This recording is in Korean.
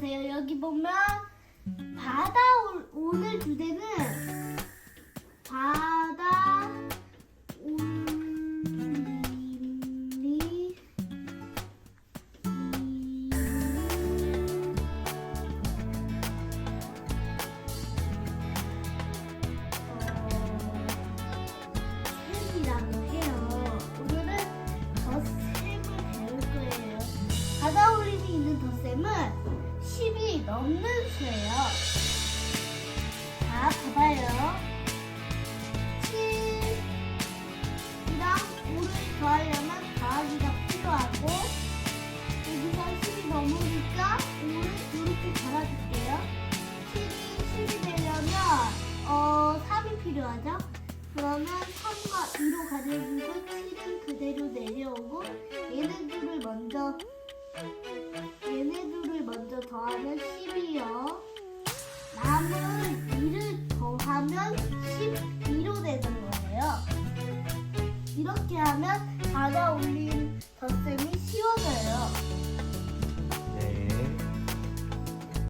보세요. 여기 보면 바다 올- 오늘 주제는 바다 올림이 셈이라고 해요. 오늘은 덧셈을 배울 거예요. 바다 올림이 있는 덧셈은 10이 넘으니까 5를 이렇게 달아줄게요. 7이 10이 되려면 어, 3이 필요하죠? 그러면 3과 2로 가려주고 7은 그대로 내려오고 얘네들을 먼저 얘네들을 먼저 더하면 10이요. 남은 2를 더하면 12로 되는 거예요. 이렇게 하면 바다 올림이